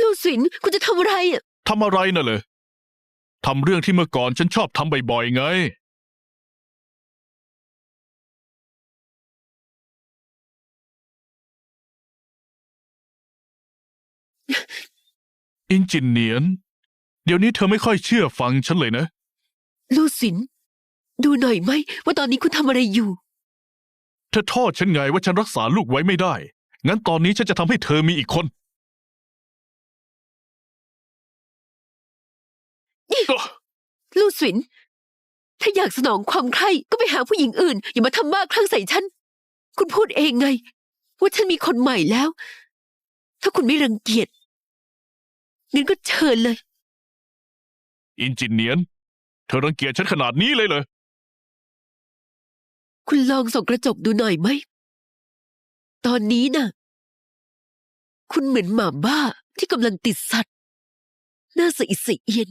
ลูกสินคุณจะทำอะไรอะทำอะไรน่ะเลยทำเรื่องที่เมื่อก่อนฉันชอบทำบ่อยๆไง อินจินเนียน เดี๋ยวนี้เธอไม่ค่อยเชื่อฟังฉันเลยนะ ลูกสิน ดูหน่อยไหมว่าตอนนี้คุณทำอะไรอยู่ เธอโทษฉันไงว่าฉันรักษาลูกไว้ไม่ได้ งั้นตอนนี้ฉันจะทำให้เธอมีอีกคน ลูกสิน ถ้าอยากสนองความใคร่ก็ไปหาผู้หญิงอื่น อย่ามาทำบ้าคลั่งใส่ฉัน คุณพูดเองไง ว่าฉันมีคนใหม่แล้ว ถ้าคุณไม่รังเกียจงั้นก็เชิญเลย อินจินเนียน เธอรังเกียจฉันขนาดนี้เลยเหรอ คุณลองส่องกระจกดูหน่อยไหม ตอนนี้น่ะ คุณเหมือนหมาบ้าที่กำลังติดสัตว์ น่าสะอิดสะเอียน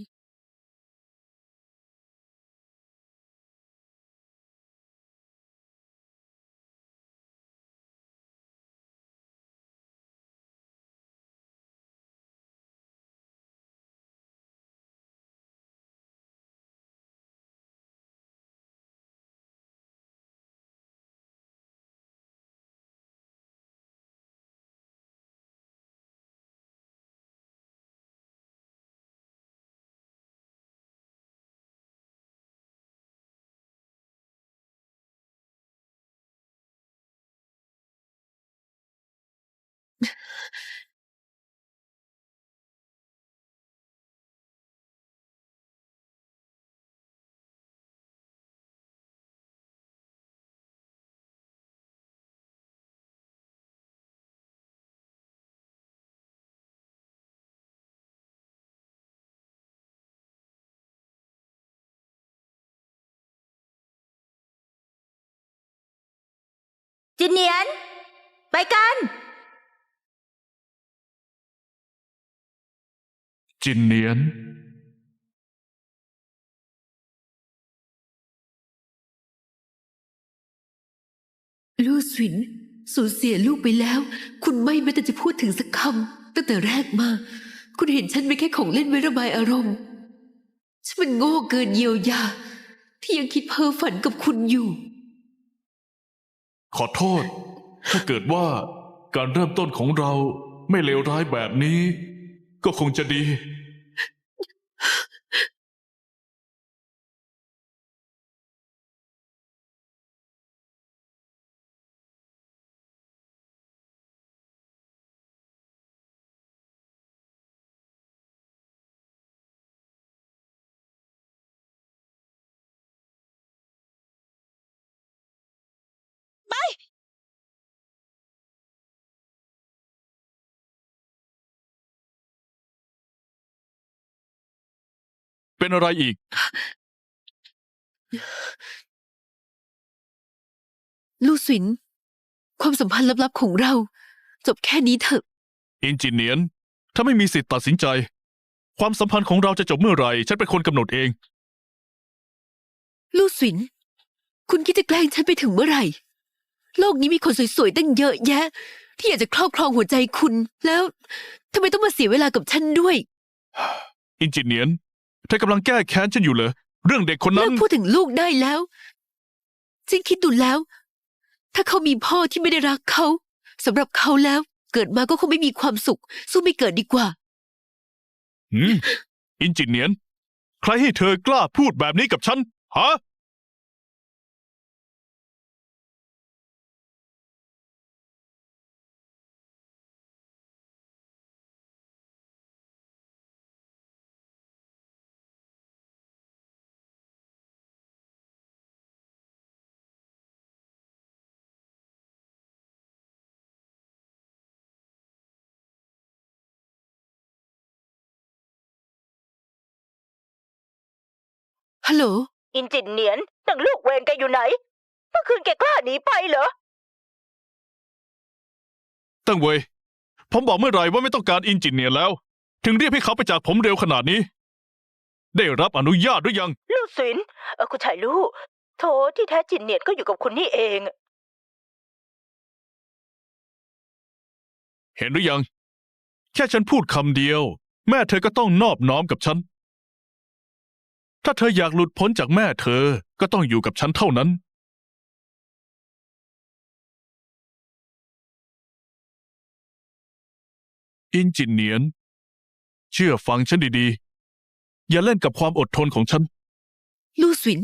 จินเนียน ไปกัน จินเนียน ลูกสิน สูญเสียลูกไปแล้ว คุณไม่แม้แต่จะพูดถึงสักคำตั้งแต่แรกมา คุณเห็นฉันเป็นแค่ของเล่นไว้ระบายอารมณ์ฉันมันโง่เกินเยียวยา ที่ยังคิดเพ้อฝันกับคุณอยู่ ขอโทษ ถ้าเกิดว่าการเริ่มต้นของเราไม่เลวร้ายแบบนี้ ก็คงจะดี เป็นอะไรอีก ลูกสิน ความสัมพันธ์ลับๆของเรา จบแค่นี้เถอะ อินจิเนียน ถ้าไม่มีสิทธิ์ตัดสินใจ ความสัมพันธ์ของเราจะจบเมื่อไหร่ ฉันเป็นคนกำหนดเอง ลูกสิน คุณคิดจะแกล้งฉันไปถึงเมื่อไหร่ โลกนี้มีคนสวยๆตั้งเยอะแยะ ที่อยากจะครอบครองหัวใจคุณ แล้วทำไมต้องมาเสียเวลากับฉันด้วย อินจิเนียนเธอกำลังแก้แค้นฉันอยู่เหรอเรื่องเด็กคนเลินั้กนพูดถึงลูกได้แล้วฉันคิดดูแล้ว ถ้าเขามีพ่อที่ไม่ได้รักเขาสำหรับเขาแล้ว เกิดมาก็คงไม่มีความสุข สู้ไม่เกิดดีกว่า หืมอินจิเนียน ใครให้เธอกล้าพูดแบบนี้กับฉัน ฮะ ฮัลโหล อินจินเนียนตั้งลูกเวรแกอยู่ไหน เมื่อคืนแกกล้าหนีไปเหรอ ตั้งเวยผมบอกเมื่อไหร่ว่าไม่ต้องการอินจิเนียนแล้ว ถึงเรียกให้เขาไปจากผมเร็วขนาดนี้ ได้รับอนุญาตหรือยัง ลูกสินเออคุณชายลูกโถที่แท้จินเนียนก็อยู่กับคุณนี่เอง เห็นหรือยัง แค่ฉันพูดคำเดียว แม่เธอก็ต้องนอบน้อมกับฉัน ถ้าเธออยากหลุดพ้นจากแม่เธอ ก็ต้องอยู่กับฉันเท่านั้น อินจิเนียน เชื่อฟังฉันดีๆ อย่าเล่นกับความอดทนของฉัน ลู่สวิน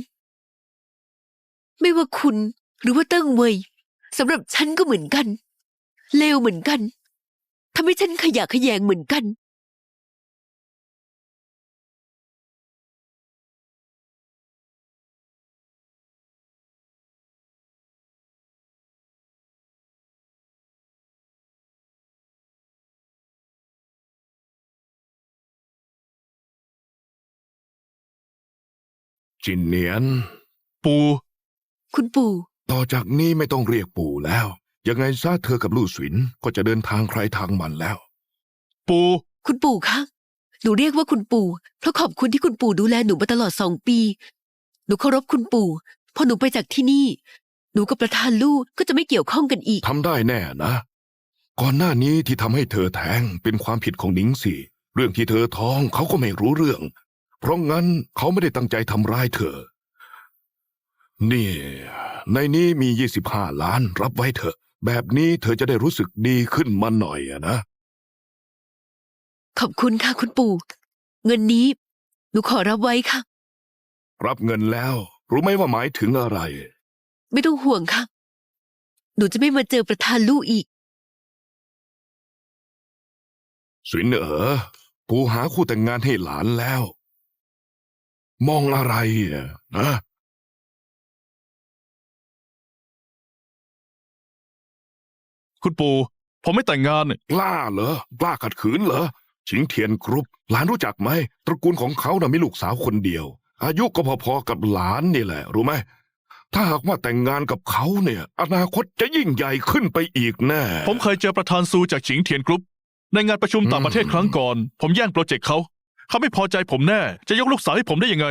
ไม่ว่าคุณหรือว่าเติ้งเวยสำหรับฉันก็เหมือนกัน เลวเหมือนกันทำให้ฉันขยะแขยงเหมือนกัน จินเนียน ปูคุณปู่ ต่อจากนี้ไม่ต้องเรียกปู่แล้ว ยังไงซะเธอกับลู่สวินก็จะเดินทางใครทางมันแล้ว ปูคุณปู่คะหนูเรียกว่าคุณปู่เพราะขอบคุณที่คุณปู่ดูแลหนูมาตลอดสองปี หนูเคารพคุณปู่พอหนูไปจากที่นี่ หนูกับประธานลู่ก็จะไม่เกี่ยวข้องกันอีก ทำได้แน่นะ ก่อนหน้านี้ที่ทำให้เธอแท้งเป็นความผิดของหนิงสี่ เรื่องที่เธอท้องเขาก็ไม่รู้เรื่อง เพราะงั้นเขาไม่ได้ตั้งใจทำร้ายเธอ นี่ ในนี้มียี่สิบห้าล้านรับไว้เถอะ แบบนี้เธอจะได้รู้สึกดีขึ้นมาหน่อยอะนะ ขอบคุณค่ะคุณปู่ เงินนี้หนูขอรับไว้ค่ะ รับเงินแล้ว รู้ไหมว่าหมายถึงอะไร ไม่ต้องห่วงค่ะ หนูจะไม่มาเจอประธานลู่อีกสวินเอ๋อปู่หาคู่แต่งงานให้หลานแล้ว มองอะไรอะนะคุณปูผมไม่แต่งงานกล้าเหรอกล้าขัดขืนเหรอชิงเทียนกรุ๊ปหลานรู้จักไหม ตระกูลของเขาน่ะมีลูกสาวคนเดียว อายุก็พอๆกับหลานนี่แหละ รู้ไหม ถ้าหากว่าแต่งงานกับเขาเนี่ย อนาคตจะยิ่งใหญ่ขึ้นไปอีกแน่ ผมเคยเจอประธานซูจากฉิงเทียนกรุ๊ปในงานประชุมต่างประเทศครั้งก่อน ผมแย่งโปรเจกต์เขา เขาไม่พอใจผมแน่ จะยกลูกสาวให้ผมได้ยังไง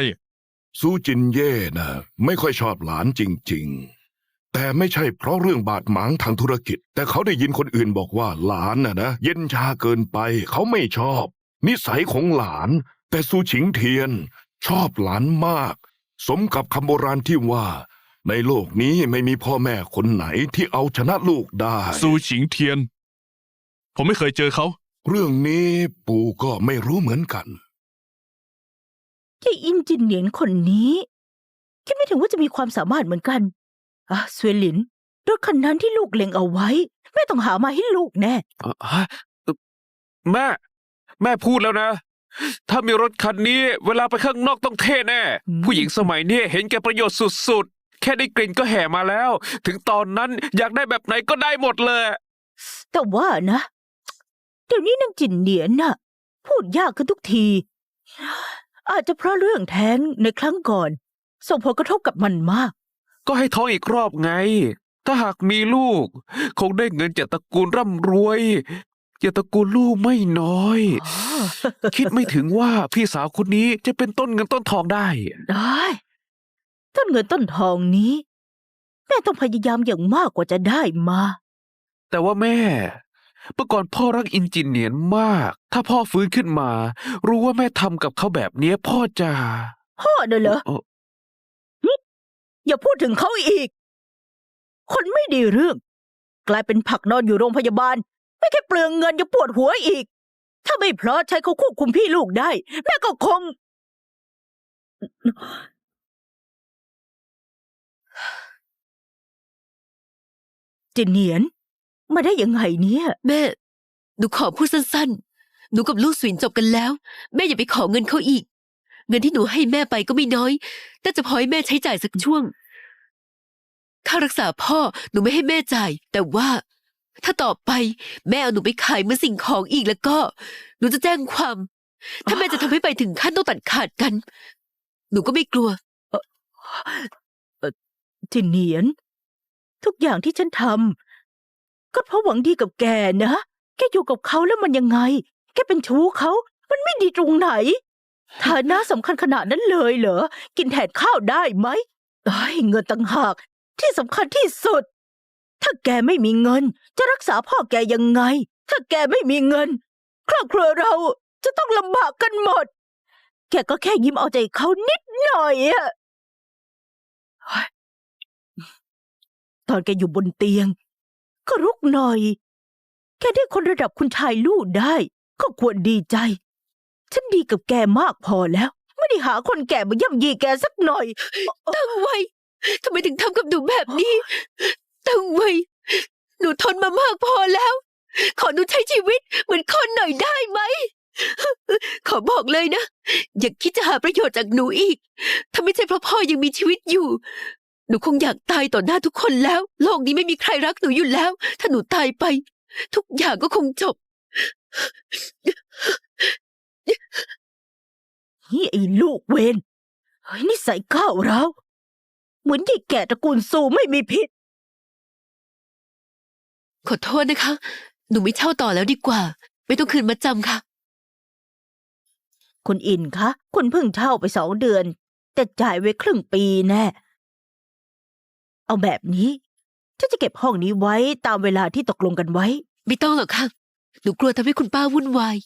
ซูจินเย่นะไม่ค่อยชอบหลานจริง ๆ แต่ไม่ใช่เพราะเรื่องบาดหมางทางธุรกิจ แต่เขาได้ยินคนอื่นบอกว่าหลานน่ะนะเย็นชาเกินไป เขาไม่ชอบ นิสัยของหลาน แต่ซูชิงเทียน ชอบหลานมาก สมกับคำโบราณที่ว่า ในโลกนี้ไม่มีพ่อแม่คนไหนที่เอาชนะลูกได้ ซูฉิงเทียน ผมไม่เคยเจอเขา เรื่องนี้ปู่ก็ไม่รู้เหมือนกัน ที่อินจิเนียนคนนี้ คิดไม่ถึงว่าจะมีความสามารถเหมือนกันอะสเวลิน รถคันนั้นที่ลูกเล็งเอาไว้ แม่ต้องหามาให้ลูกแน่ อะฮะเอ่อแม่ แม่พูดแล้วนะ ถ้ามีรถคันนี้ เวลาไปข้างนอกต้องเท่แน่ อืม ผู้หญิงสมัยนี้เห็นแก่ประโยชน์สุดๆ แค่ได้กลิ่นก็แห่มาแล้ว ถึงตอนนั้นอยากได้แบบไหนก็ได้หมดเลย แต่ว่านะ เดี๋ยวนี้นางจินเนียนน่ะ พูดยากขึ้นทุกที อาจจะเพราะเรื่องแท้งในครั้งก่อน ส่งผลกระทบกับมันมาก ก็ให้ท้องอีกรอบไง ถ้าหากมีลูก คงได้เงินจากตระกูลร่ำรวยจากตระกูลลูกไม่น้อย คิดไม่ถึงว่าพี่สาวคนนี้จะเป็นต้นเงินต้นทองได้ได้ ต้นเงินต้นทองนี้ แม่ต้องพยายามอย่างมากกว่าจะได้มา แต่ว่าแม่ เมื่อก่อนพ่อรักอินจิเนียนมาก ถ้าพ่อฟื้นขึ้นมา รู้ว่าแม่ทำกับเขาแบบเนี้ยพ่อจะพ่อเด้อเหรอเอ่ออย่าพูดถึงเขาอีก คนไม่ดีเรื่อง กลายเป็นผักนอนอยู่โรงพยาบาล ไม่แค่เปลืองเงินยังปวดหัวอีก ถ้าไม่เพราะใช้เขาควบคุมพี่ลูกได้ แม่ก็คง จินเนียน มาได้ยังไงเนี่ย แม่ หนูขอพูดสั้นๆ หนูกับลูกสวินจบกันแล้ว แม่อย่าไปขอเงินเขาอีก เงินที่หนูให้แม่ไปก็ไม่น้อยน่าจะพอให้แม่ใช้จ่ายสักช่วง ค่ารักษาพ่อหนูไม่ให้แม่จ่าย แต่ว่า ถ้าต่อไปแม่เอาหนูไปขายเหมือนสิ่งของอีกแล้วก็ หนูจะแจ้งความ ถ้าแม่จะทำให้ไปถึงขั้นต้องตัดขาดกัน หนูก็ไม่กลัวจินเนียน ทุกอย่างที่ฉันทำ ก็เพราะหวังดีกับแกนะ แกอยู่กับเขาแล้วมันยังไง แกเป็นชู้เขา มันไม่ดีตรงไหน ฐานะสำคัญขนาดนั้นเลยเหรอ กินแทนข้าวได้ไหมไอ้ยเงินต่างหากที่สำคัญที่สุด ถ้าแกไม่มีเงิน จะรักษาพ่อแกยังไง ถ้าแกไม่มีเงิน ครอบครัวเราจะต้องลำบากกันหมด แกก็แค่ยิ้มเอาใจเขานิดหน่อยอะตอนแกอยู่บนเตียง ก็รุกหน่อยแค่ได้คนระดับคุณชายลูกได้ ก็ควรดีใจ ฉันดีกับแกมากพอแล้ว ไม่ได้หาคนแก่มาย่ำยีแกสักหน่อย ตั้งไว้ทำไมถึงทำกับหนูแบบนี้ ตั้งไว้ หนูทนมามากพอแล้ว ขอหนูใช้ชีวิตเหมือนคนหน่อยได้ไหม ขอบอกเลยนะ อย่าคิดจะหาประโยชน์จากหนูอีก ถ้าไม่ใช่เพราะพ่อยังมีชีวิตอยู่ หนูคงอยากตายต่อหน้าทุกคนแล้ว โลกนี้ไม่มีใครรักหนูอยู่แล้ว ถ้าหนูตายไป ทุกอย่างก็คงจบนี่ไอ้ลูกเวนเฮ้ยนิสัยก้าวร้าวเหมือนยายแก่ตระกูลซูไม่มีผิดขอโทษนะคะ หนูไม่เช่าต่อแล้วดีกว่า ไม่ต้องคืนมาจำค่ะ คุณอินคะ คุณเพิ่งเช่าไปสองเดือน แต่จ่ายไว้ครึ่งปีแน่ เอาแบบนี้ฉันจะเก็บห้องนี้ไว้ตามเวลาที่ตกลงกันไว้ ไม่ต้องหรอกค่ะ หนูกลัวทำให้คุณป้าวุ่นวาย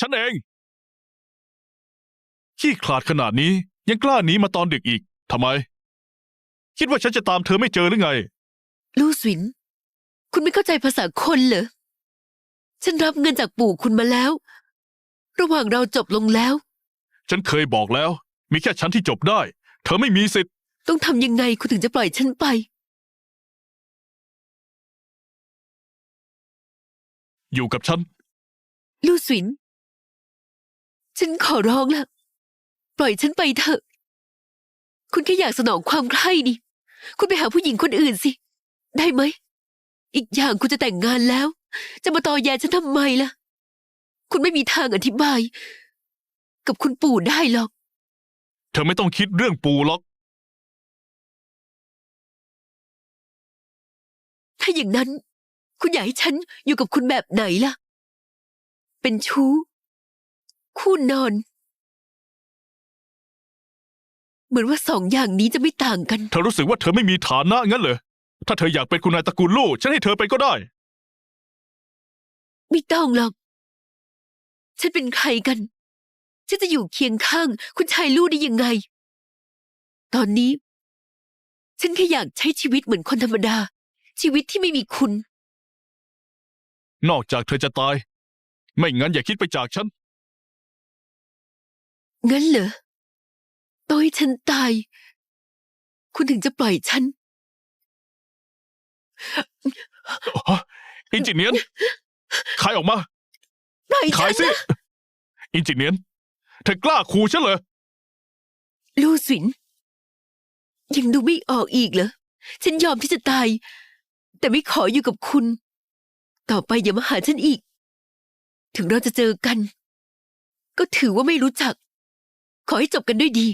ฉันเอง ขี้ขลาดขนาดนี้ยังกล้าหนีมาตอนดึกอีก ทำไม คิดว่าฉันจะตามเธอไม่เจอหรือไง ลู่สวิน คุณไม่เข้าใจภาษาคนเหรอ ฉันรับเงินจากปู่คุณมาแล้ว ระหว่างเราจบลงแล้ว ฉันเคยบอกแล้ว มีแค่ฉันที่จบได้ เธอไม่มีสิทธิ์ ต้องทำยังไงคุณถึงจะปล่อยฉันไป อยู่กับฉัน ลู่สวิน ฉันขอร้องละปล่อยฉันไปเถอะ คุณแค่อยากสนองความใคร่นี่ คุณไปหาผู้หญิงคนอื่นสิ ได้ไหม อีกอย่างคุณจะแต่งงานแล้ว จะมาตอแยฉันทำไมล่ะ คุณไม่มีทางอธิบาย กับคุณปู่ได้หรอก เธอไม่ต้องคิดเรื่องปูหรอก ถ้าอย่างนั้น คุณอยากให้ฉันอยู่กับคุณแบบไหนล่ะ เป็นชู้ คู่นอน เหมือนว่าสองอย่างนี้จะไม่ต่างกัน เธอรู้สึกว่าเธอไม่มีฐานะงั้นเหรอ ถ้าเธออยากเป็นคุณนายตระกูลลู่ฉันให้เธอไปก็ได้ ไม่ต้องหรอก ฉันเป็นใครกัน ฉันจะอยู่เคียงข้าง คุณชายลู่ได้ยังไง ตอนนี้ ฉันแค่อยากใช้ชีวิตเหมือนคนธรรมดา ชีวิตที่ไม่มีคุณ นอกจากเธอจะตาย ไม่งั้นอย่าคิดไปจากฉัน งั้นเหรอต่อให้ฉันตาย คุณถึงจะปล่อยฉัน อินจิเนียน ขายออกมา ปล่อยฉัขายนสิ นะอินจิเนียน เธอกล้าขู่ฉันเหรอ ลูสิน ยังดูไม่ออกอีกเหรอ ฉันยอมที่จะตาย แต่ไม่ขออยู่กับคุณ ต่อไปอย่ามาหาฉันอีก ถึงเราจะเจอกัน ก็ถือว่าไม่รู้จัก ขอให้จบกันด้วยดี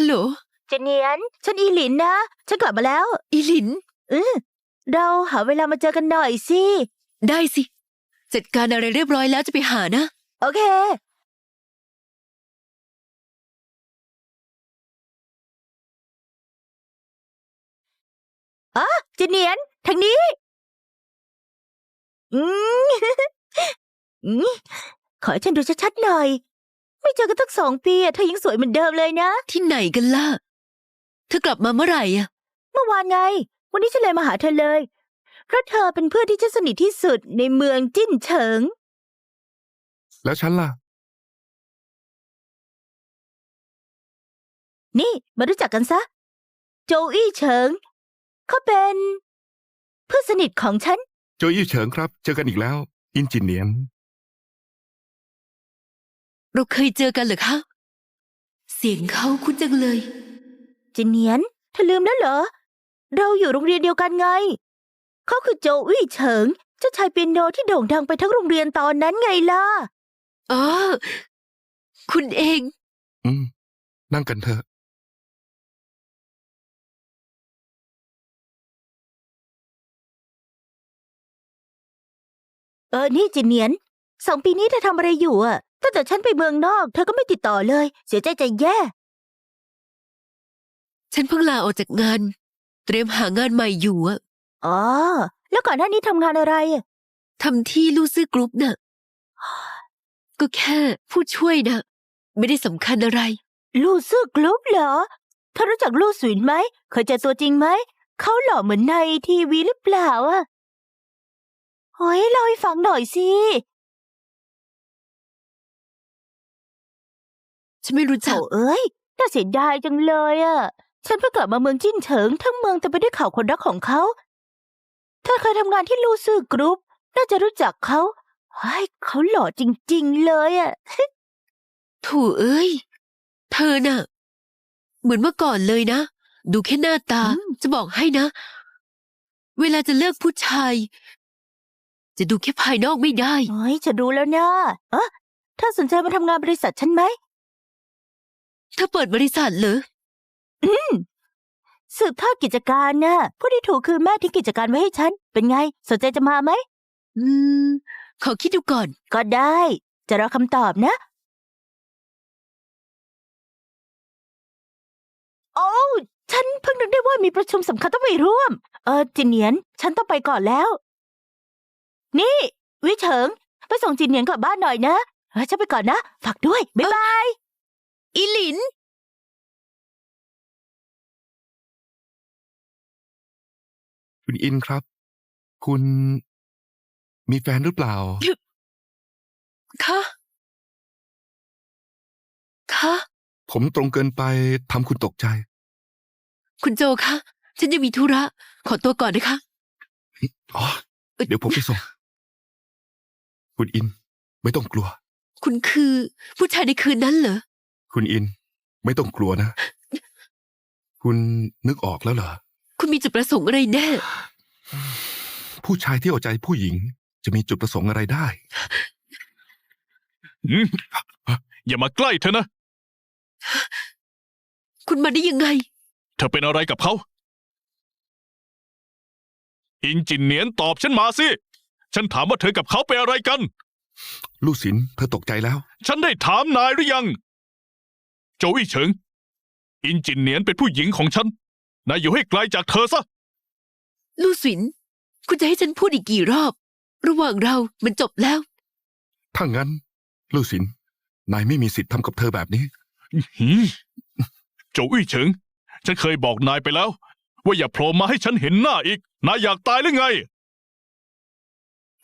ฮัลโหล เจเนียน ฉันอีหลินนะ ฉันกลับมาแล้ว อีหลินเออเราหาเวลามาเจอกันหน่อยสิ ได้สิ จัดการอะไรเรียบร้อยแล้วจะไปหานะ โอเคอะเจเนียน ทางนี้ อืม อืม ขอให้ฉันดูชัดๆหน่อย ไม่เจอกันตั้งสองปีอะเธอยังสวยเหมือนเดิมเลยนะ ที่ไหนกันล่ะ เธอกลับมาเมื่อไหร่อะเมื่อวานไง วันนี้ฉันเลยมาหาเธอเลย เพราะเธอเป็นเพื่อนที่ฉันสนิทที่สุดในเมืองจิ้นเฉิง แล้วฉันล่ะ นี่มารู้จักกันซะ โจอี้เฉิง เขาเป็น เพื่อนสนิทของฉัน โจยี่เฉิงครับ เจอกันอีกแล้ว อินจิเนียน เราเคยเจอกันเหรอคะ เสียงเขาคุ้นจังเลย จินเนียนเธอลืมแล้วเหรอ เราอยู่โรงเรียนเดียวกันไง เขาคือโจวี่เฉิง เจ้าชายเปียโนที่โด่งดังไปทั้งโรงเรียนตอนนั้นไงล่ะ อ๋อ คุณเอง อืม นั่งกันเถอะ เออ นี่จินเนียน สองปีนี้เธอทำอะไรอยู่อะ ตั้งแต่ฉันไปเมืองนอก เธอก็ไม่ติดต่อเลย เสียใจจะแย่ ฉันเพิ่งลาออกจากงาน เตรียมหางานใหม่อยู่อะอ๋อ แล้วก่อนหน้านี้ทำงานอะไรอะทำที่ลูซื่อกรุ๊ปน่ะ ก็แค่ผู้ช่วยน่ะ ไม่ได้สำคัญอะไร ลู่ซื่อกรุ๊ปเหรอ เธอรู้จักลู่สุนไหม เคยเจอตัวจริงไหม เขาหล่อเหมือนในทีวีหรือเปล่าอะเฮ้ยเล่าให้ฟังหน่อยสิ ฉันไม่รู้โถจักเอ้ยน่าเสียดายจังเลยอะฉันเพิ่งกลับมาเมืองจิ้นเฉิง ทั้งเมืองแต่ไปด้วยข่าวคนรักของเขา เธอเคยทำงานที่ลู่ซื่อกรุ๊ป น่าจะรู้จักเขาเฮ้ยเขาหล่อจริง ๆ เลยอะถูเอ้ย เธอน่ะ เหมือนเมื่อก่อนเลยนะ ดูแค่หน้าตา อืม จะบอกให้นะ เวลาจะเลือกผู้ชาย จะดูแค่ภายนอกไม่ได้ เฮ้ยจะดูแล้วนะเออเธอสนใจมาทำงานบริษัทฉันไหม เธอเปิดบริษัทเหรอสืบทอดกิจการน่ะผู้ที่ถูกคือแม่ทิ้งกิจการไว้ให้ฉัน เป็นไง สนใจจะมาไหม อืม ขอคิดดูก่อน ก็ได้ จะรอคำตอบนะ โอ้วฉันเพิ่งนึกได้ว่ามีประชุมสำคัญต้องไปร่วม เออจินเหนียน ฉันต้องไปก่อนแล้ว นี่ วิเฉิง ไปส่งจินเหนียนกลับบ้านหน่อยนะเออฉันไปก่อนนะ ฝากด้วย บ๊ายบาย อีหลิน คุณอินครับ คุณมีแฟนหรือเปล่า คะคะผมตรงเกินไปทำคุณตกใจ คุณโจคะ ฉันยังมีธุระ ขอตัวก่อนนะคะ อ๋อ เดี๋ยวผมไปส่ง คุณอิน ไม่ต้องกลัว คุณคือผู้ชายในคืนนั้นเหรอ คุณอิน ไม่ต้องกลัวนะ คุณนึกออกแล้วเหรอ คุณมีจุดประสงค์อะไรแน่ ผู้ชายที่เอาใจผู้หญิง จะมีจุดประสงค์อะไรได้ อืมอย่ามาใกล้เธอนะ คุณมาได้ยังไง เธอเป็นอะไรกับเขา อินจินเนียนตอบฉันมาสิ ฉันถามว่าเธอกับเขาเป็นอะไรกัน ลูกศิลเธอตกใจแล้ว ฉันได้ถามนายหรือยัง โจวี่เฉิง อินจินเนียนเป็นผู้หญิงของฉัน นายอยู่ให้ไกลจากเธอซะ ลู่สวิน คุณจะให้ฉันพูดอีกกี่รอบ ระหว่างเรามันจบแล้ว ถ้างั้น ลูกศิลนายไม่มีสิทธิ์ทำกับเธอแบบนี้ หืมโจวี่เฉิง ฉันเคยบอกนายไปแล้ว ว่าอย่าโผล่มาให้ฉันเห็นหน้าอีก นายอยากตายหรือไง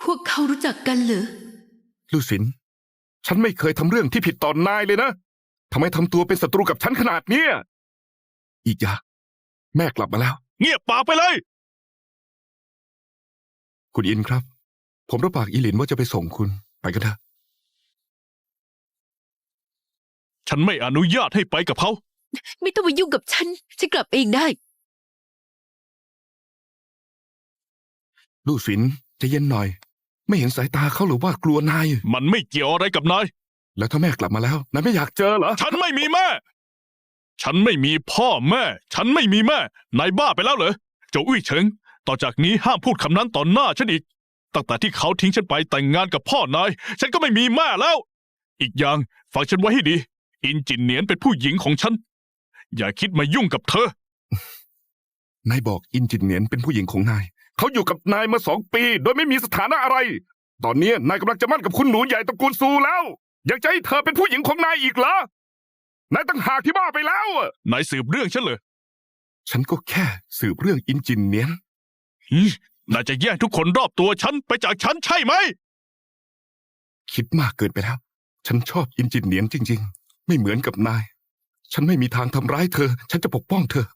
พวกเขารู้จักกันเหรอ ลูกศิลฉันไม่เคยทำเรื่องที่ผิดต่อนายเลยนะ ทำไมทำตัวเป็นศัตรูกับฉันขนาดเนี้ยอีกอย่างแม่กลับมาแล้ว เงียบปากไปเลย คุณอินครับ ผมรับปากอีหลินว่าจะไปส่งคุณไปกันเถอะฉันไม่อนุญาตให้ไปกับเขา ไม่ต้องมายุ่งกับฉัน ฉันกลับเองได้ ลูกศิลใจะเย็นหน่อย ไม่เห็นสายตาเขาหรือว่ากลัวนาย มันไม่เกี่ยวอะไรกับนาย แล้วถ้าแม่กลับมาแล้วนายไม่อยากเจอเหรอ ฉันไม่มีแม่ ฉันไม่มีพ่อแม่ ฉันไม่มีแม่ นายบ้าไปแล้วเหรอโจอุ้ยเฉิง ต่อจากนี้ห้ามพูดคำนั้นต่อหน้าฉันอีก ตั้งแต่ที่เขาทิ้งฉันไปแต่งงานกับพ่อนาย ฉันก็ไม่มีแม่แล้ว อีกอย่างฟังฉันไว้ให้ดี อินจินเนียนเป็นผู้หญิงของฉัน อย่าคิดมายุ่งกับเธอ นายบอกอินจินเนียนเป็นผู้หญิงของนาย เขาอยู่กับนายมาสองปี โดยไม่มีสถานะอะไร ตอนนี้นายกำลังจะมั่นกับคุณหนูใหญ่ตระกูลซูแล้ว ยังจะให้เธอเป็นผู้หญิงของนายอีกเหรอนายตั้งหากที่บ้าไปแล้วอะนายสืบเรื่องฉันเลยฉันก็แค่สืบเรื่องอินจินเนียนหืมนายจะแย่งทุกคนรอบตัวฉันไปจากฉันใช่ไหม คิดมากเกินไปแล้ว ฉันชอบอินจินเนียนจริง ๆ ไม่เหมือนกับนาย ฉันไม่มีทางทำร้ายเธอ ฉันจะปกป้องเธอ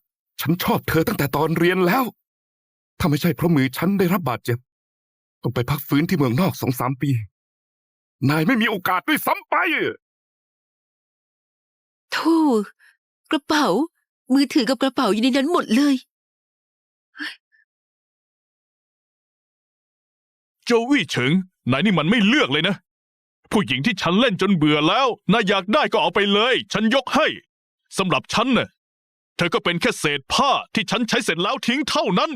ฉันชอบเธอตั้งแต่ตอนเรียนแล้ว ถ้าไม่ใช่เพราะมือฉันได้รับบาดเจ็บ ต้องไปพักฟื้นที่เมืองนอกสองสามปี นายไม่มีโอกาสด้วยซ้ำไปโธ่กระเป๋า มือถือกับกระเป๋าอยู่ในนั้นหมดเลยโจวี่เฉิงนายนี่มันไม่เลือกเลยนะ ผู้หญิงที่ฉันเล่นจนเบื่อแล้วนายอยากได้ก็เอาไปเลย ฉันยกให้สำหรับฉันน่ะเธอก็เป็นแค่เศษผ้าที่ฉันใช้เสร็จแล้วทิ้งเท่านั้น